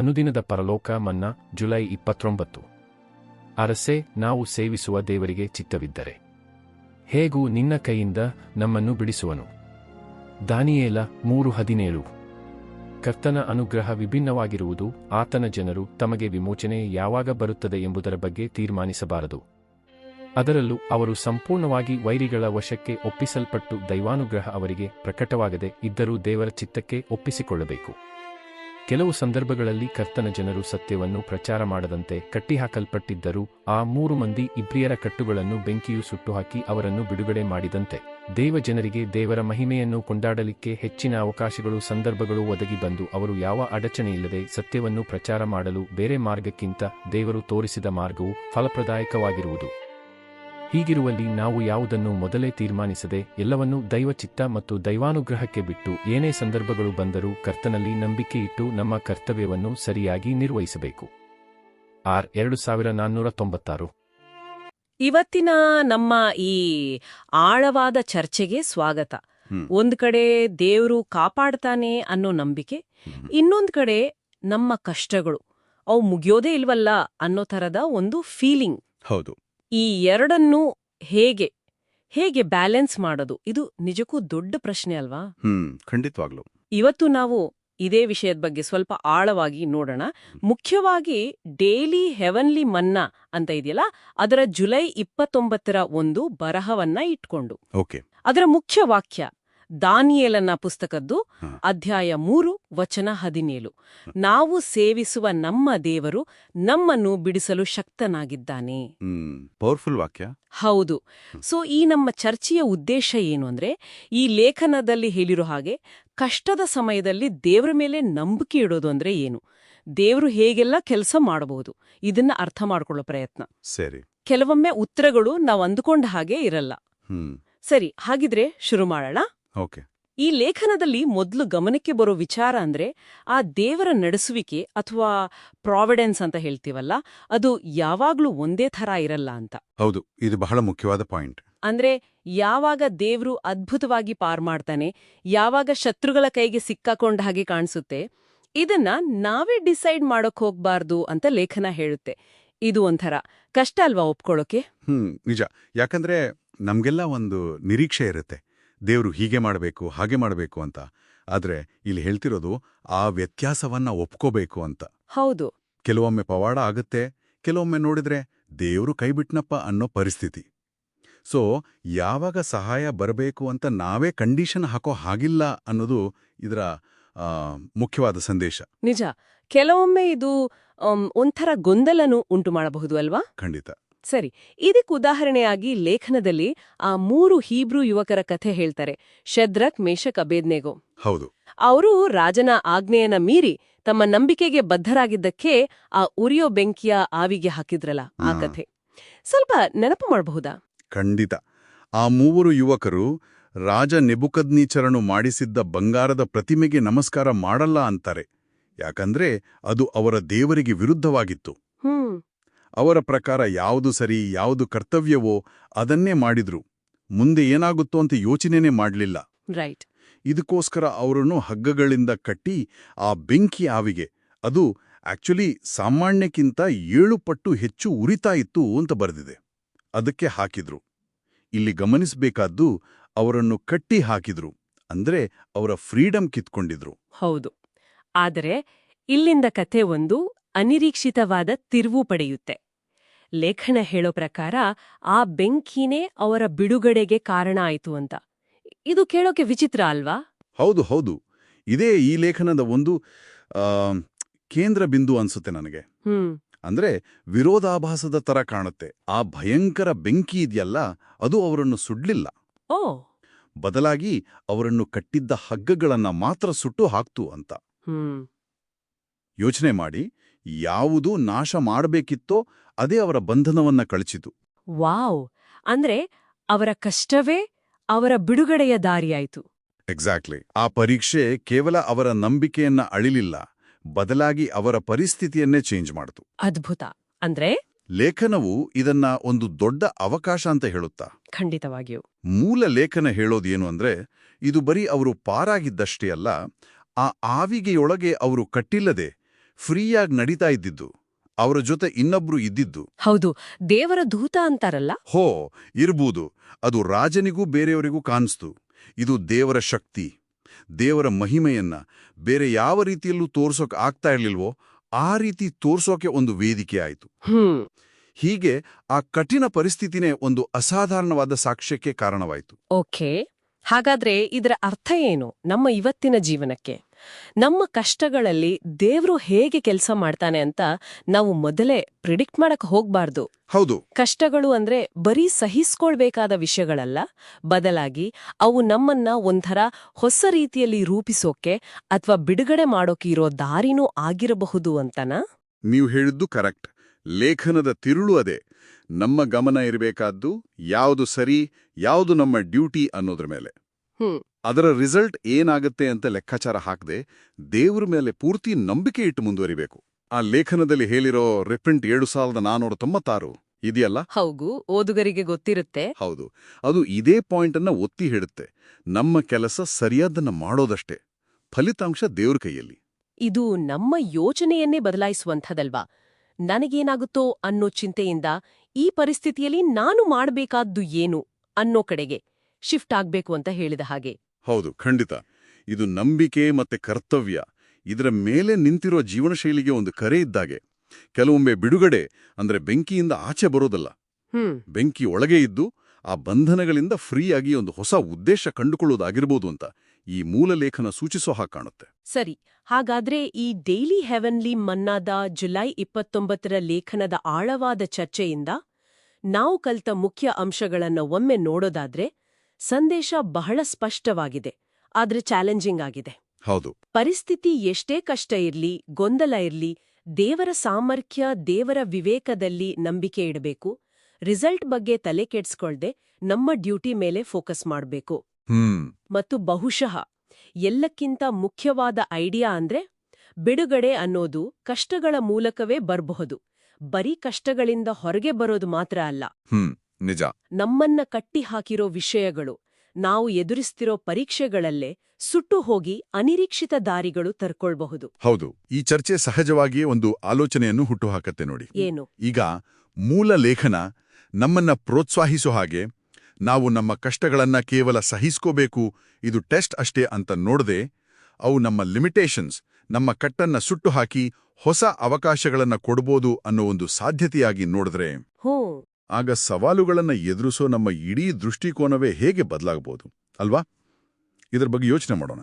ಅನುದಿನದ ಪರಲೋಕ ಮನ್ನಾ ಜುಲೈ ಇಪ್ಪತ್ತೊಂಬತ್ತು. ಅರಸೆ, ನಾವು ಸೇವಿಸುವ ದೇವರಿಗೆ ಚಿತ್ತವಿದ್ದರೆ. ಹೇಗೂ ನಿನ್ನ ಕೈಯಿಂದ ನಮ್ಮನ್ನು ಬಿಡಿಸುವನು. ದಾನಿಯೇಲ ಮೂರು ಹದಿನೇಳು. ಕರ್ತನ ಅನುಗ್ರಹ ವಿಭಿನ್ನವಾಗಿರುವುದು ಆತನ ಜನರು ತಮಗೆ ವಿಮೋಚನೆ ಯಾವಾಗ ಬರುತ್ತದೆ ಎಂಬುದರ ಬಗ್ಗೆ ತೀರ್ಮಾನಿಸಬಾರದು. ಅದರಲ್ಲೂ ಅವರು ಸಂಪೂರ್ಣವಾಗಿ ವೈರಿಗಳ ವಶಕ್ಕೆ ಒಪ್ಪಿಸಲ್ಪಟ್ಟು ದೈವಾನುಗ್ರಹ ಅವರಿಗೆ ಪ್ರಕಟವಾಗದೆ ಇದ್ದರೂ ದೇವರ ಚಿತ್ತಕ್ಕೆ ಒಪ್ಪಿಸಿಕೊಳ್ಳಬೇಕು. ಕೆಲವು ಸಂದರ್ಭಗಳಲ್ಲಿ ಕರ್ತನ ಜನರು ಸತ್ಯವನ್ನು ಪ್ರಚಾರ ಮಾಡದಂತೆ ಕಟ್ಟಿಹಾಕಲ್ಪಟ್ಟಿದ್ದರೂ ಆ ಮೂರು ಮಂದಿ ಇಬ್ರಿಯರ ಕಟ್ಟುಗಳನ್ನು ಬೆಂಕಿಯು ಸುಟ್ಟುಹಾಕಿ ಅವರನ್ನು ಬಿಡುಗಡೆ ಮಾಡಿದಂತೆ. ದೇವ ಜನರಿಗೆ ದೇವರ ಮಹಿಮೆಯನ್ನು ಕೊಂಡಾಡಲಿಕ್ಕೆ ಹೆಚ್ಚಿನ ಅವಕಾಶಗಳು ಸಂದರ್ಭಗಳು ಒದಗಿ ಬಂದು ಅವರು ಯಾವ ಅಡಚಣೆಯಿಲ್ಲದೆ ಸತ್ಯವನ್ನು ಪ್ರಚಾರ ಮಾಡಲು ಬೇರೆ ಮಾರ್ಗಕ್ಕಿಂತ ದೇವರು ತೋರಿಸಿದ ಮಾರ್ಗವು ಫಲಪ್ರದಾಯಕವಾಗಿರುವುದು. ಹೀಗಿರುವಲ್ಲಿ ನಾವು ಯಾವುದನ್ನು ಮೊದಲೇ ತೀರ್ಮಾನಿಸದೆ ಎಲ್ಲವನ್ನೂ ದೈವಚಿತ್ತ ಮತ್ತು ದೈವಾನುಗ್ರಹಕ್ಕೆ ಬಿಟ್ಟು ಏನೇ ಸಂದರ್ಭಗಳು ಬಂದರೂ ಕರ್ತನಲ್ಲಿ ನಂಬಿಕೆ ಇಟ್ಟು ನಮ್ಮ ಕರ್ತವ್ಯವನ್ನು ಸರಿಯಾಗಿ ನಿರ್ವಹಿಸಬೇಕು. ಆರ್ ಎರಡು ಸಾವಿರ ನಾನ್ನೂರ ತೊಂಬತ್ತಾರು ಇವತ್ತಿನ ನಮ್ಮ ಈ ಆಳವಾದ ಚರ್ಚೆಗೆ ಸ್ವಾಗತ. ಒಂದು ಒಂದ್ ಕಡೆ ದೇವರು ಕಾಪಾಡ್ತಾನೆ ಅನ್ನೋ ನಂಬಿಕೆ ಇನ್ನೊಂದ್ ಕಡೆ ನಮ್ಮ ಕಷ್ಟಗಳು ಅವು ಮುಗಿಯೋದೇ ಇಲ್ವಲ್ಲ ಅನ್ನೋ ಥರದ ಒಂದು ಫೀಲಿಂಗ್. ಹೌದು. ಈ ಎರಡನ್ನೂ ಹೇಗೆ ಹೇಗೆ ಬ್ಯಾಲೆನ್ಸ್ ಮಾಡೋದು? ಇದು ನಿಜಕ್ಕೂ ದೊಡ್ಡ ಪ್ರಶ್ನೆ ಅಲ್ವಾ? ಹ್ಮ್ ಖಂಡಿತವಾಗ್ಲು. ಇವತ್ತು ನಾವು ಇದೇ ವಿಷಯದ ಬಗ್ಗೆ ಸ್ವಲ್ಪ ಆಳವಾಗಿ ನೋಡೋಣ. ಮುಖ್ಯವಾಗಿ ಡೇಲಿ ಹೆವನ್ಲಿ ಮನ್ನಾ ಅಂತ ಇದೆಯಲ್ಲ ಅದರ ಜುಲೈ ಇಪ್ಪತ್ತೊಂಬತ್ತರ ಒಂದು ಬರಹವನ್ನ ಇಟ್ಕೊಂಡು. ಓಕೆ. ಅದರ ಮುಖ್ಯ ವಾಕ್ಯ ದಾನಿಯೇಲನ ಪುಸ್ತಕದ್ದು ಅಧ್ಯಾಯ ಮೂರು ವಚನ ಹದಿನೇಳು. ನಾವು ಸೇವಿಸುವ ನಮ್ಮ ದೇವರು ನಮ್ಮನ್ನು ಬಿಡಿಸಲು ಶಕ್ತನಾಗಿದ್ದಾನೆ. ಪವರ್ಫುಲ್ ವಾಕ್ಯ. ಹೌದು. ಸೊ ಈ ನಮ್ಮ ಚರ್ಚೆಯ ಉದ್ದೇಶ ಏನು ಅಂದ್ರೆ ಈ ಲೇಖನದಲ್ಲಿ ಹೇಳಿರೋ ಹಾಗೆ ಕಷ್ಟದ ಸಮಯದಲ್ಲಿ ದೇವರ ಮೇಲೆ ನಂಬಿಕೆ ಇಡೋದು ಅಂದ್ರೆ ಏನು? ದೇವರು ಹೇಗೆಲ್ಲ ಕೆಲಸ ಮಾಡಬಹುದು ಇದನ್ನ ಅರ್ಥ ಮಾಡಿಕೊಳ್ಳೋ ಪ್ರಯತ್ನ. ಸರಿ. ಕೆಲವೊಮ್ಮೆ ಉತ್ತರಗಳು ನಾವು ಅಂದುಕೊಂಡ ಹಾಗೆ ಇರಲ್ಲ. ಸರಿ ಹಾಗಿದ್ರೆ ಶುರು ಮಾಡೋಣ. ಓಕೆ. ಈ ಲೇಖನದಲ್ಲಿ ಮೊದಲು ಗಮನಕ್ಕೆ ಬರೋ ವಿಚಾರ ಅಂದ್ರೆ ಆ ದೇವರ ನಡೆಸುವಿಕೆ ಅಥವಾ ಪ್ರಾವಿಡೆನ್ಸ್ ಅಂತ ಹೇಳ್ತೀವಲ್ಲ ಅದು ಯಾವಾಗ್ಲೂ ಒಂದೇ ಥರ ಇರಲ್ಲ ಅಂತ. ಹೌದು ಇದು ಬಹಳ ಮುಖ್ಯವಾದ ಪಾಯಿಂಟ್. ಅಂದ್ರೆ ಯಾವಾಗ ದೇವ್ರು ಅದ್ಭುತವಾಗಿ ಪಾರ್ ಮಾಡ್ತಾನೆ ಯಾವಾಗ ಶತ್ರುಗಳ ಕೈಗೆ ಸಿಕ್ಕಾಕೊಂಡ ಹಾಗೆ ಕಾಣಿಸುತ್ತೆ ಇದನ್ನ ನಾವೇ ಡಿಸೈಡ್ ಮಾಡೋಕ್ ಹೋಗ್ಬಾರ್ದು ಅಂತ ಲೇಖನ ಹೇಳುತ್ತೆ. ಇದು ಒಂಥರ. ಕಷ್ಟ ಅಲ್ವಾ ಒಪ್ಕೊಳ್ಳೋಕೆ ಹ್ಮ್ ನಿಜ. ಯಾಕಂದ್ರೆ ನಮ್ಗೆಲ್ಲ ಒಂದು ನಿರೀಕ್ಷೆ ಇರುತ್ತೆ. ದೇವ್ರು ಹೀಗೆ ಮಾಡಬೇಕು ಹಾಗೆ ಮಾಡಬೇಕು ಅಂತ. ಆದರೆ ಇಲ್ಲಿ ಹೇಳ್ತಿರೋದು ಆ ವ್ಯತ್ಯಾಸವನ್ನ ಒಪ್ಕೋಬೇಕು ಅಂತ. ಹೌದು. ಕೆಲವೊಮ್ಮೆ ಪವಾಡ ಆಗುತ್ತೆ ಕೆಲವೊಮ್ಮೆ ನೋಡಿದ್ರೆ ದೇವರು ಕೈಬಿಟ್ನಪ್ಪ ಅನ್ನೋ ಪರಿಸ್ಥಿತಿ. ಸೊ ಯಾವಾಗ ಸಹಾಯ ಬರಬೇಕು ಅಂತ ನಾವೇ ಕಂಡೀಷನ್ ಹಾಕೋ ಹಾಗಿಲ್ಲ ಅನ್ನೋದು ಇದರ ಮುಖ್ಯವಾದ ಸಂದೇಶ. ನಿಜ. ಕೆಲವೊಮ್ಮೆ ಇದು ಒಂಥರ ಗೊಂದಲನು ಉಂಟು ಮಾಡಬಹುದು ಅಲ್ವಾ? ಖಂಡಿತ. ಸರಿ ಇದಕ್ಕೆ ಉದಾಹರಣೆಯಾಗಿ ಲೇಖನದಲ್ಲಿ ಆ ಮೂರು ಹೀಬ್ರೂ ಯುವಕರ ಕಥೆ ಹೇಳ್ತಾರೆ ಶದ್ರಕ್ ಮೇಷಕ್ ಅಬೇದ್ನೆಗೋ ಹೌದು. ಅವರು ರಾಜನ ಆಜ್ಞೆಯನ್ನ ಮೀರಿ ತಮ್ಮ ನಂಬಿಕೆಗೆ ಬದ್ಧರಾಗಿದ್ದಕ್ಕೆ ಆ ಉರಿಯೋ ಬೆಂಕಿಯ ಆವಿಗೆ ಹಾಕಿದ್ರಲ್ಲ ಆ ಕಥೆ. ಸ್ವಲ್ಪ ನೆನಪು ಮಾಡಬಹುದಾ? ಖಂಡಿತ. ಆ ಮೂವರು ಯುವಕರು ರಾಜ ನೆಬುಕದ್ನೀಚರನು ಮಾಡಿಸಿದ್ದ ಬಂಗಾರದ ಪ್ರತಿಮೆಗೆ ನಮಸ್ಕಾರ ಮಾಡಲ್ಲ ಅಂತಾರೆ ಯಾಕಂದ್ರೆ ಅದು ಅವರ ದೇವರಿಗೆ ವಿರುದ್ಧವಾಗಿತ್ತು. ಅವರ ಪ್ರಕಾರ ಯಾವುದು ಸರಿ ಯಾವುದು ಕರ್ತವ್ಯವೋ ಅದನ್ನೇ ಮಾಡಿದ್ರು. ಮುಂದೆ ಏನಾಗುತ್ತೋ ಅಂತ ಯೋಚನೆನೇ ಮಾಡಲಿಲ್ಲ. ರೈಟ್ ಇದಕ್ಕೋಸ್ಕರ ಅವರನ್ನು ಹಗ್ಗಗಳಿಂದ ಕಟ್ಟಿ ಆ ಬೆಂಕಿ ಆವಿಗೆ ಅದು ಆಕ್ಚುಲಿ ಸಾಮಾನ್ಯಕ್ಕಿಂತ ಏಳು ಪಟ್ಟು ಹೆಚ್ಚು ಉರಿತಾ ಇತ್ತು ಅಂತ ಬರೆದಿದೆ. ಅದಕ್ಕೆ ಹಾಕಿದ್ರು. ಇಲ್ಲಿ ಗಮನಿಸಬೇಕಾದ್ದು ಅವರನ್ನು ಕಟ್ಟಿ ಹಾಕಿದ್ರು ಅಂದ್ರೆ ಅವರ ಫ್ರೀಡಂ ಕಿತ್ಕೊಂಡಿದ್ರು. ಹೌದು. ಆದರೆ ಇಲ್ಲಿಂದ ಕಥೆ ಒಂದು ಅನಿರೀಕ್ಷಿತವಾದ ತಿರುವು ಪಡೆಯುತ್ತೆ. ಲೇಖನ ಹೇಳೋ ಪ್ರಕಾರ ಆ ಬೆಂಕಿನೇ ಅವರ ಬಿಡುಗಡೆಗೆ ಕಾರಣ ಆಯಿತು ಅಂತ. ಇದು ಕೇಳೋಕೆ ವಿಚಿತ್ರ ಅಲ್ವಾ? ಹೌದು ಹೌದು. ಇದೇ ಈ ಲೇಖನದ ಒಂದು ಕೇಂದ್ರ ಬಿಂದು ಅನ್ಸುತ್ತೆ ನನಗೆ. ಹ್ಮ್. ಅಂದ್ರೆ ವಿರೋಧಾಭಾಸದ ತರ ಕಾಣುತ್ತೆ. ಆ ಭಯಂಕರ ಬೆಂಕಿ ಇದೆಯಲ್ಲ ಅದು ಅವರನ್ನು ಸುಡ್ಲಿಲ್ಲ. ಓ. ಬದಲಾಗಿ ಅವರನ್ನು ಕಟ್ಟಿದ್ದ ಹಗ್ಗಗಳನ್ನ ಮಾತ್ರ ಸುಟ್ಟು ಹಾಕ್ತು ಅಂತ. ಹ್ಮ್. ಯೋಚನೆ ಮಾಡಿ ಯಾವುದು ನಾಶ ಮಾಡಬೇಕಿತ್ತೋ ಅದೇ ಅವರ ಬಂಧನವನ್ನ ಕಳಚಿತು. ವಾವ್! ಅಂದ್ರೆ ಅವರ ಕಷ್ಟವೇ ಅವರ ಬಿಡುಗಡೆಯ ದಾರಿಯಾಯಿತು. ಎಕ್ಸಾಕ್ಟ್ಲಿ ಆ ಪರೀಕ್ಷೆ ಕೇವಲ ಅವರ ನಂಬಿಕೆಯನ್ನ ಅಳಿಲಿಲ್ಲ ಬದಲಾಗಿ ಅವರ ಪರಿಸ್ಥಿತಿಯನ್ನೇ ಚೇಂಜ್ ಮಾಡಿತು. ಅದ್ಭುತ. ಅಂದ್ರೆ? ಲೇಖನವು ಇದನ್ನ ಒಂದು ದೊಡ್ಡ ಅವಕಾಶ ಅಂತ ಹೇಳುತ್ತಾ? ಖಂಡಿತವಾಗಿಯೂ. ಮೂಲ ಲೇಖನ ಹೇಳೋದೇನು ಅಂದ್ರೆ ಇದು ಬರೀ ಅವರು ಪಾರಾಗಿದ್ದಷ್ಟೇ ಅಲ್ಲ ಆ ಆವಿಗೆಯೊಳಗೆ ಅವರು ಕಟ್ಟಿಲ್ಲದೆ ಫ್ರೀಯಾಗಿ ನಡೀತಾ ಇದ್ದಿದ್ದು ಅವರ ಜೊತೆ ಇನ್ನೊಬ್ರು ಇದ್ದಿದ್ದು. ಹೌದು ದೇವರ ದೂತ ಅಂತಾರಲ್ಲ? ಹೋ ಇರ್ಬೋದು. ಅದು ರಾಜನಿಗೂ ಬೇರೆಯವರಿಗೂ ಕಾಣಿಸ್ತು. ಇದು ದೇವರ ಶಕ್ತಿ ದೇವರ ಮಹಿಮೆಯನ್ನ ಬೇರೆ ಯಾವ ರೀತಿಯಲ್ಲೂ ತೋರ್ಸೋಕ್ ಆಗ್ತಾ ಇರ್ಲಿಲ್ವೋ ಆ ರೀತಿ ತೋರ್ಸೋಕೆ ಒಂದು ವೇದಿಕೆ ಆಯಿತು. ಹೀಗೆ ಆ ಕಠಿಣ ಪರಿಸ್ಥಿತಿನೇ ಒಂದು ಅಸಾಧಾರಣವಾದ ಸಾಕ್ಷ್ಯಕ್ಕೆ ಕಾರಣವಾಯಿತು. ಓಕೆ. ಹಾಗಾದ್ರೆ ಇದರ ಅರ್ಥ ಏನು ನಮ್ಮ ಇವತ್ತಿನ ಜೀವನಕ್ಕೆ? ನಮ್ಮ ಕಷ್ಟಗಳಲ್ಲಿ ದೇವ್ರು ಹೇಗೆ ಕೆಲಸ ಮಾಡ್ತಾನೆ ಅಂತ ನಾವು ಮೊದಲೇ ಪ್ರಿಡಿಕ್ಟ್ ಮಾಡಕ್ ಹೋಗ್ಬಾರ್ದು. ಹೌದು. ಕಷ್ಟಗಳು ಅಂದ್ರೆ ಬರೀ ಸಹಿಸ್ಕೊಳ್ಬೇಕಾದ ವಿಷಯಗಳಲ್ಲ ಬದಲಾಗಿ ಅವು ನಮ್ಮನ್ನ ಒಂಥರ ಹೊಸ ರೀತಿಯಲ್ಲಿ ರೂಪಿಸೋಕೆ ಅಥವಾ ಬಿಡುಗಡೆ ಮಾಡೋಕೆ ಇರೋ ದಾರಿನೂ ಆಗಿರಬಹುದು ಅಂತನಾ? ನೀವು ಹೇಳಿದ್ದು ಕರೆಕ್ಟ್. ಲೇಖನದ ತಿರುಳು ಅದೇ. ನಮ್ಮ ಗಮನ ಇರಬೇಕಾದ್ದು ಯಾವುದು ಸರಿ ಯಾವುದು ನಮ್ಮ ಡ್ಯೂಟಿ ಅನ್ನೋದ್ರ ಮೇಲೆ. ಹ್ಮ್. ಅದರ ರಿಸಲ್ಟ್ ಏನಾಗುತ್ತೆ ಅಂತ ಲೆಕ್ಕಾಚಾರ ಹಾಕದೆ ದೇವ್ರ ಮೇಲೆ ಪೂರ್ತಿ ನಂಬಿಕೆ ಇಟ್ಟು ಮುಂದುವರಿಬೇಕು. ಆ ಲೇಖನದಲ್ಲಿ ಹೇಳಿರೋ ರಿಪ್ರಿಂಟ್ ಏಳು ಸಾವಿರದ ನಾನೂರ ತೊಂಬತ್ತಾರು ಇದೆಯಲ್ಲ? ಹೌದು ಓದುಗರಿಗೆ ಗೊತ್ತಿರುತ್ತೆ. ಹೌದು ಅದು ಇದೇ ಪಾಯಿಂಟ್ ಅನ್ನ ಒತ್ತಿ ಹಿಡುತ್ತೆ ನಮ್ಮ ಕೆಲಸ ಸರಿಯಾದನ್ನ ಮಾಡೋದಷ್ಟೇ ಫಲಿತಾಂಶ ದೇವ್ರ ಕೈಯಲ್ಲಿ. ಇದು ನಮ್ಮ ಯೋಚನೆಯನ್ನೇ ಬದಲಾಯಿಸುವಂಥದಲ್ವಾ? ನನಗೇನಾಗುತ್ತೋ ಅನ್ನೋ ಚಿಂತೆಯಿಂದ ಈ ಪರಿಸ್ಥಿತಿಯಲ್ಲಿ ನಾನು ಮಾಡಬೇಕಾದ್ದು ಏನು ಅನ್ನೋ ಕಡೆಗೆ ಶಿಫ್ಟ್ ಆಗ್ಬೇಕು ಅಂತ ಹೇಳಿದ ಹಾಗೆ. ಹೌದು ಖಂಡಿತ. ಇದು ನಂಬಿಕೆ ಮತ್ತೆ ಕರ್ತವ್ಯ. ಇದರ ಮೇಲೆ ನಿಂತಿರೋ ಜೀವನ ಶೈಲಿಗೆ ಒಂದು ಕರೆ ಇದ್ದಾಗೆ. ಕೆಲವೊಮ್ಮೆ ಬಿಡುಗಡೆ ಅಂದ್ರೆ ಬೆಂಕಿಯಿಂದ ಆಚೆ ಬರೋದಲ್ಲ. ಹ್ಮ್. ಬೆಂಕಿ ಒಳಗೆ ಇದ್ದು ಆ ಬಂಧನಗಳಿಂದ ಫ್ರೀಯಾಗಿ ಒಂದು ಹೊಸ ಉದ್ದೇಶ ಕಂಡುಕೊಳ್ಳೋದಾಗಿರ್ಬೋದು ಅಂತ ಈ ಮೂಲ ಲೇಖನ ಸೂಚಿಸೋ ಹಾಗೆ ಕಾಣುತ್ತೆ. ಸರಿ ಹಾಗಾದ್ರೆ ಈ ಡೈಲಿ ಹೆವನ್ಲಿ ಮನ್ನಾದ ಜುಲೈ ಇಪ್ಪತ್ತೊಂಬತ್ತರ ಲೇಖನದ ಆಳವಾದ ಚರ್ಚೆಯಿಂದ ನಾವು ಕಲ್ತ ಮುಖ್ಯ ಅಂಶಗಳನ್ನು ಒಮ್ಮೆ ನೋಡೋದಾದ್ರೆ ಸಂದೇಶ ಬಹಳ ಸ್ಪಷ್ಟವಾಗಿದೆ ಆದ್ರೆ ಚಾಲೆಂಜಿಂಗ್ ಆಗಿದೆ. ಹೌದು. ಪರಿಸ್ಥಿತಿ ಎಷ್ಟೇ ಕಷ್ಟ ಇರ್ಲಿ ಗೊಂದಲ ಇರ್ಲಿ ದೇವರ ಸಾಮರ್ಥ್ಯ ದೇವರ ವಿವೇಕದಲ್ಲಿ ನಂಬಿಕೆ ಇಡಬೇಕು ರಿಸಲ್ಟ್ ಬಗ್ಗೆ ತಲೆ ಕೆಡ್ಸ್ಕೊಳ್ದೆ ನಮ್ಮ ಡ್ಯೂಟಿ ಮೇಲೆ ಫೋಕಸ್ ಮಾಡಬೇಕು. ಮತ್ತು ಬಹುಶಃ ಎಲ್ಲಕ್ಕಿಂತ ಮುಖ್ಯವಾದ ಐಡಿಯಾ ಅಂದ್ರೆ ಬಿಡುಗಡೆ ಅನ್ನೋದು ಕಷ್ಟಗಳ ಮೂಲಕವೇ ಬರಬಹುದು ಬರೀ ಕಷ್ಟಗಳಿಂದ ಹೊರಗೆ ಬರೋದು ಮಾತ್ರ ಅಲ್ಲ. ನಿಜ. ನಮ್ಮನ್ನ ಕಟ್ಟಿ ಹಾಕಿರೋ ವಿಷಯಗಳು ನಾವು ಎದುರಿಸ್ತಿರೋ ಪರೀಕ್ಷೆಗಳಲ್ಲೇ ಸುಟ್ಟು ಹೋಗಿ ಅನಿರೀಕ್ಷಿತ ದಾರಿಗಳು ತರ್ಕೊಳ್ಬಹುದು. ಹೌದು ಈ ಚರ್ಚೆ ಸಹಜವಾಗಿಯೇ ಒಂದು ಆಲೋಚನೆಯನ್ನು ಹುಟ್ಟುಹಾಕತ್ತೆ ನೋಡಿ. ಏನು? ಈಗ ಮೂಲ ಲೇಖನ ನಮ್ಮನ್ನ ಪ್ರೋತ್ಸಾಹಿಸೋ ಹಾಗೆ ನಾವು ನಮ್ಮ ಕಷ್ಟಗಳನ್ನ ಕೇವಲ ಸಹಿಸ್ಕೋಬೇಕು ಇದು ಟೆಸ್ಟ್ ಅಷ್ಟೇ ಅಂತ ನೋಡದೆ ಅವು ನಮ್ಮ ಲಿಮಿಟೇಷನ್ಸ್ ನಮ್ಮ ಕಟ್ಟನ್ನ ಸುಟ್ಟು ಹಾಕಿ ಹೊಸ ಅವಕಾಶಗಳನ್ನ ಕೊಡ್ಬೋದು ಅನ್ನೋ ಒಂದು ಸಾಧ್ಯತೆಯಾಗಿ ನೋಡಿದ್ರೆ ಆಗ ಸವಾಲುಗಳನ್ನು ಎದುರಿಸೋ ನಮ್ಮ ಇಡೀ ದೃಷ್ಟಿಕೋನವೇ ಹೇಗೆ ಬದಲಾಗಬಹುದು ಅಲ್ವಾ? ಇದರ ಬಗ್ಗೆ ಯೋಚನೆ ಮಾಡೋಣ.